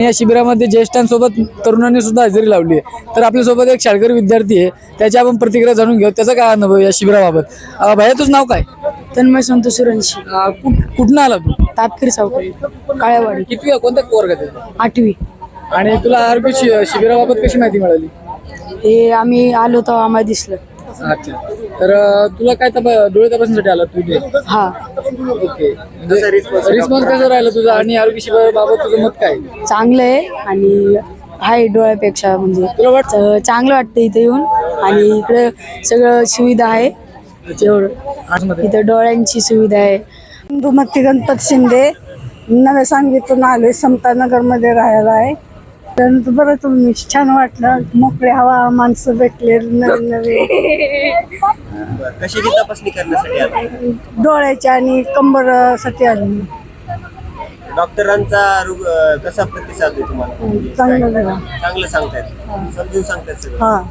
या शिबिरामध्ये ज्येष्ठांसोबत तरुणांनी सुद्धा हजेरी लावली आहे. तर आपल्यासोबत एक शाळकरी विद्यार्थी आहे. त्याची आपण प्रतिक्रिया जाणून घेऊ. त्याचा काय अनुभव या शिबिराबाबत? अं, भैया तुझं नाव काय? तन्मय संतोष सुरंशी. अं, कुठ- कुठनं आला तू? तापकीर सावकारी. काळ्यावाडी किती कोणत्या वर्गात आहे? आठवी. आणि तुला शि- शिबिराबाबत कशी माहिती मिळाली? हे आम्ही आलो तेव्हा आम्हाला दिसलं. अच्छा. तर अं, तुला काय तपा डोळे तपासण्यासाठी आला तू इथे हा. ओके. रिस्पॉन्स कसा राहिला तुझा आणि आरोग्य शिबिराबाबत तुझं मत काय? चांगलं आहे आणि आहे डोळ्यापेक्षा म्हणजे तुला वाटतं चांगलं वाटतं इथे येऊन आणि इकडे सगळं सुविधा आहे. आतमध्ये? इथं डोळ्यांची सुविधा आहे. इंदुमती गणपत शिंदे. नव्या सांगितून आलोय समतानगरमध्ये राहायला आहे. बरं तुम्ही छान वाटलं. मोकळे हवा माणसं भेटले नवीन नवीन. कशाची तपासणी करण्यासाठी आला? डोळ्याच्या आणि कंबरसाठी आली. डॉक्टरांचा रुग- अं, कसा प्रतिसाद आहे तुम्हाला? चांगलं चांगलं सांगतायत. समजून सांगतायत सगळं. हा.